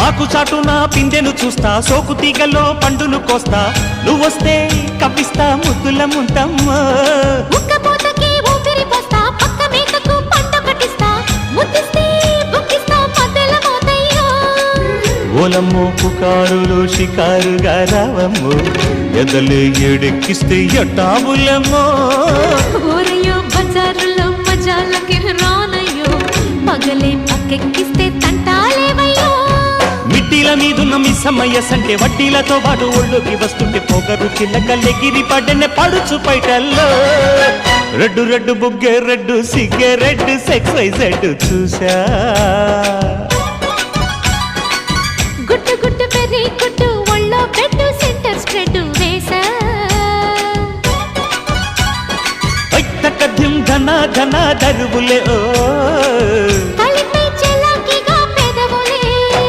ఆకు చాటున పిందెను చూస్తా సోకు తీగలో పండును కోస్తా. నువ్వొస్తే కప్పిస్తా ముద్దుల ముంతమ్మా. ఓలమ్మో పుకారులు షికారుగా రావమ్మో. ఎదలు ఎడెక్కిస్తే ఎట్టాబులమ్మో ఊరయ్యో బజారులో మజాలకి రానయ్యో. పగలే పక్కెక్కిస్తే మిట్టిల మీదున్న మిస్సమ్మయ్య సంటే వడ్డీలతో పాటు ఒళ్ళోకి వస్తుంటే పొగరు చిల్లకల్లెగిరి పడ్డనే పడుచు పైటల్లో. రెడ్డు రెడ్డు బుగ్గే రెడ్డు సిగ్గే రెడ్డు సెక్స్ వైజెడ్ చూసా గుట్టు గుట్టు పెరి గుట్టు ఒళ్ళో బెడ్ సెంటర్ స్ప్రెడ్ వేసా తక్కద్యం ధన ధన దరువులే ఓ